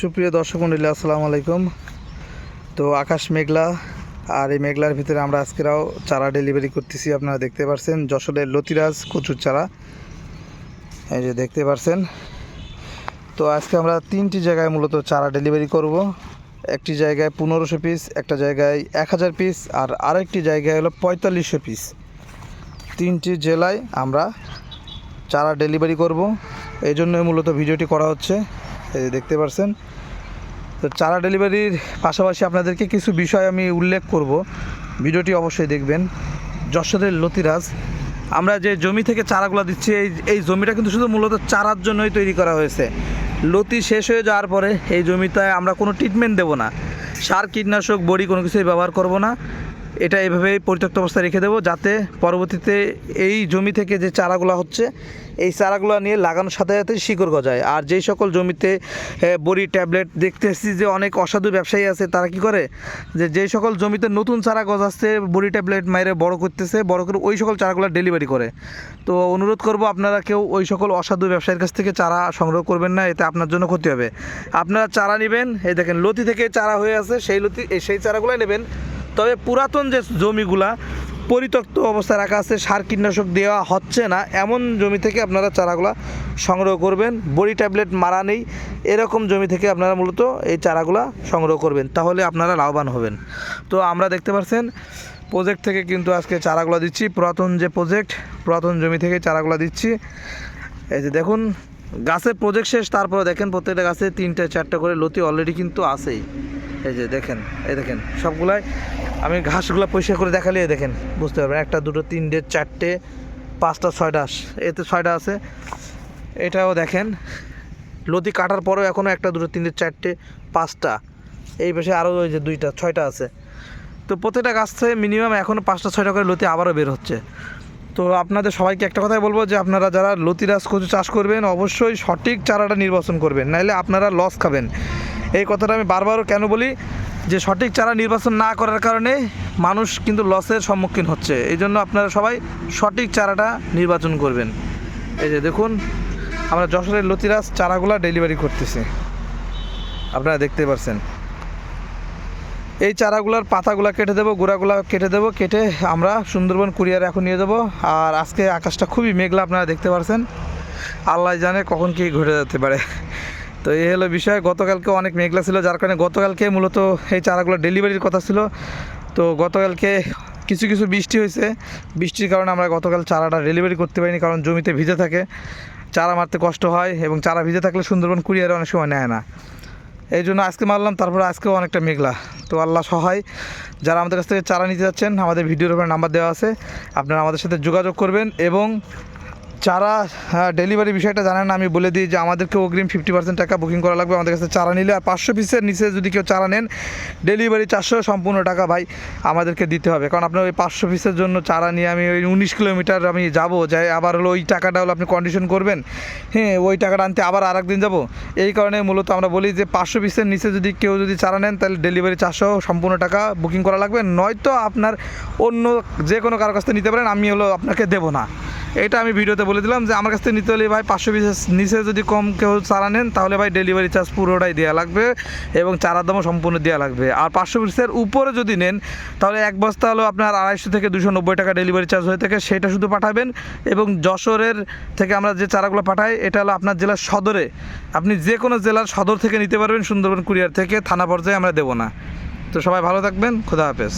সুপ্রিয় দর্শক মন্ডলী, আসসালামু আলাইকুম। তো আকাশ মেঘলা, আর এই মেঘলার ভিতরে আমরা আজকেরাও চারা ডেলিভারি করতেছি, আপনারা দেখতে পাচ্ছেন যশোরের লতিরাজ কচুর চারা, এই যে দেখতে পাচ্ছেন তো আজকে আমরা তিনটি জায়গায় মূলত চারা ডেলিভারি করব। একটি জায়গায় পনেরোশো পিস, একটা জায়গায় এক হাজার পিস, আর আরেকটি জায়গায় হলো পঁয়তাল্লিশশো পিস। তিনটি জেলায় আমরা চারা ডেলিভারি করব। এই জন্যই মূলত ভিডিওটি করা হচ্ছে। এই যে দেখতে পাচ্ছেন তো চারা ডেলিভারির পাশাপাশি আপনাদেরকে কিছু বিষয় আমি উল্লেখ করব। ভিডিওটি অবশ্যই দেখবেন। যশোরের লতিরাজ, আমরা যে জমি থেকে চারাগুলো দিচ্ছি, এই এই জমিটা কিন্তু শুধু মূলত চারার জন্যই তৈরি করা হয়েছে। লতি শেষ হয়ে যাওয়ার পরে এই জমিতে আমরা কোনো ট্রিটমেন্ট দেবো না। সার, কীটনাশক, বড়ি কোনো কিছুই ব্যবহার করব না। এটা এভাবেই পরিত্যক্ত অবস্থায় রেখে দেবো যাতে পরবর্তীতে এই জমি থেকে যে চারাগুলো হচ্ছে, এই চারাগুলো নিয়ে লাগানোর সাথে সাথে শিকড় গজায়। আর যেই সকল জমিতে বড়ি, ট্যাবলেট দেখতে এসেছি যে অনেক অসাধু ব্যবসায়ী আছে, তারা কি করে? যে যেই সকল জমিতে নতুন চারা গজাচ্ছে, বড়ি, ট্যাবলেট মাইরে বড় করতেছে, বড় করে ওই সকল চারাগুলো ডেলিভারি করে। তো অনুরোধ করব আপনারা কেউ ওই সকল অসাধু ব্যবসায়ীর কাছ থেকে চারা সংগ্রহ করবেন না, এতে আপনার জন্য ক্ষতি হবে। আপনারা চারা নেবেন, এই দেখেন লতি থেকে চারা হয়ে আছে, সেই লতি সেই চারাগুলোই নেবেন। তবে পুরাতন যে জমিগুলা, পরিত্যক্ত অবস্থায় রাখা আছে, সার কীটনাশক দেওয়া হচ্ছে না। এমন জমি থেকে আপনারা চারাগুলা সংগ্রহ করবেন। বড়ি ট্যাবলেট মারা নেই, এরকম জমি থেকে আপনারা মূলত এই চারাগুলা সংগ্রহ করবেন। তাহলে আপনারা লাভবান হবেন। তো আমরা দেখতে পাচ্ছেন প্রজেক্ট থেকে কিন্তু আজকে চারাগুলো দিচ্ছি। পুরাতন যে প্রজেক্ট পুরাতন জমি থেকে চারাগুলো দিচ্ছি। এই যে দেখুন গাছের প্রজেক্ট শেষ, তারপরে দেখেন প্রত্যেকটা গাছে তিনটে, চারটে করে লতি অলরেডি কিন্তু আসেই এই যে দেখেন, এই দেখেন, সবগুলাই আমি ঘাসগুলো পরিষ্কার করে দেখালে দেখেন, বুঝতে পারবেন। একটা, দুটো, তিনটে, চারটে, পাঁচটা, ছয়টা এতে ছয়টা আছে। এটাও দেখেন, লতি কাটার পরেও এখনও একটা, দুটো, তিনটে, চারটে, পাঁচটা। এই পাশে আরও ওই যে দুইটা, ছয়টা আছে। তো প্রত্যেকটা গাছ থেকে মিনিমাম এখনও পাঁচটা, ছয়টা করে লতি আবারও বের হচ্ছে। তো আপনাদের সবাইকে একটা কথাই বলব যে, আপনারা যারা লতিরাজ কচু চাষ করবেন, অবশ্যই সঠিক চারাটা নির্বাচন করবেন। নাহলে আপনারা লস খাবেন। এই কথাটা আমি বারবারও কেন বলি? যে সঠিক চারা নির্বাচন না করার কারণে মানুষ কিন্তু লসের সম্মুখীন হচ্ছে। এই জন্য আপনারা সবাই সঠিক চারাটা নির্বাচন করবেন। এই যে দেখুন, আমরা যশোরের লতিরাজ চারাগুলা ডেলিভারি করতেছি। আপনারা দেখতে পাচ্ছেন এই চারাগুলোর পাতাগুলো কেটে দেবো, গোড়াগুলো কেটে দেবো, কেটে আমরা সুন্দরবন কুরিয়ার এখন নিয়ে যাব। আর আজকে আকাশটা খুবই মেঘলা, আপনারা দেখতে পাচ্ছেন আল্লাহ জানে কখন কী ঘটে যেতে পারে। তো এই হলো বিষয়। গতকালকে অনেক মেঘলা ছিল, যার কারণে গতকালকে মূলত এই চারাগুলো ডেলিভারির কথা ছিল। তো গতকালকে কিছু কিছু বৃষ্টি হয়েছে। বৃষ্টির কারণে আমরা গতকাল চারাটা ডেলিভারি করতে পারিনি, কারণ জমিতে ভিজে থাকে। চারা মারতে কষ্ট হয় এবং চারা ভিজে থাকলে সুন্দরবন কুরিয়ারে অনেক সময় নেয় না। এই জন্য আজকে মারলাম, তারপরে আজকেও অনেকটা মেঘলা। তো আল্লাহ সহায়, যারা আমাদের কাছ থেকে চারা নিতে যাচ্ছেন, আমাদের ভিডিওর উপরে নাম্বার দেওয়া আছে, আপনারা আমাদের সাথে যোগাযোগ করবেন এবং চারা ডেলিভারি বিষয়টা জানেন আমি বলে দিই যে আমাদেরকে অগ্রিম ফিফটি পার্সেন্ট টাকা বুকিং করা লাগবে, আমাদের কাছে চারা নিলে আর পাঁচশো পিসের নিচে যদি কেউ চারা নেন ডেলিভারি চারশো সম্পূর্ণ টাকা ভাই আমাদেরকে দিতে হবে। কারণ আপনার ওই পাঁচশো পিসের জন্য চারা নিয়ে আমি ওই উনিশ কিলোমিটার আমি যাব যাই আবার হলো ওই টাকাটা হলো আপনি কন্ডিশন করবেন হ্যাঁ ওই টাকাটা আনতে আবার আর একদিন যাব। এই কারণে মূলত আমরা বলি যে পাঁচশো পিসের নিচে যদি কেউ যদি চারা নেন, তাহলে ডেলিভারি চারশো সম্পূর্ণ টাকা বুকিং করা লাগবে। নয়তো আপনার অন্য যে কোনো কারোর কাছ থেকে নিতে পারেন, আমি হলো আপনাকে দেবো না। এটা আমি ভিডিওতে বলে দিলাম যে আমার কাছ থেকে নিতে হলে ভাই পাঁচশো পিসের নিচে যদি কম কেউ চারা নেন, তাহলে ভাই ডেলিভারি চার্জ পুরোটাই দেওয়া লাগবে এবং চারার দামও সম্পূর্ণ দেওয়া লাগবে। আর পাঁচশো পিসের উপরে যদি নেন, তাহলে এক বস্তা হলো আপনার আড়াইশো থেকে দুশো নব্বই টাকা ডেলিভারি চার্জ হয়ে থাকে। সেটা শুধু পাঠাবেন এবং যশোরের থেকে আমরা যে চারাগুলো পাঠাই, এটা হলো আপনার জেলার সদরে। আপনি যে কোনো জেলার সদর থেকে নিতে পারবেন, সুন্দরবন কুরিয়ার থেকে। থানা পর্যায়ে আমরা দেবো না। তো সবাই ভালো থাকবেন, খোদা হাফেজ।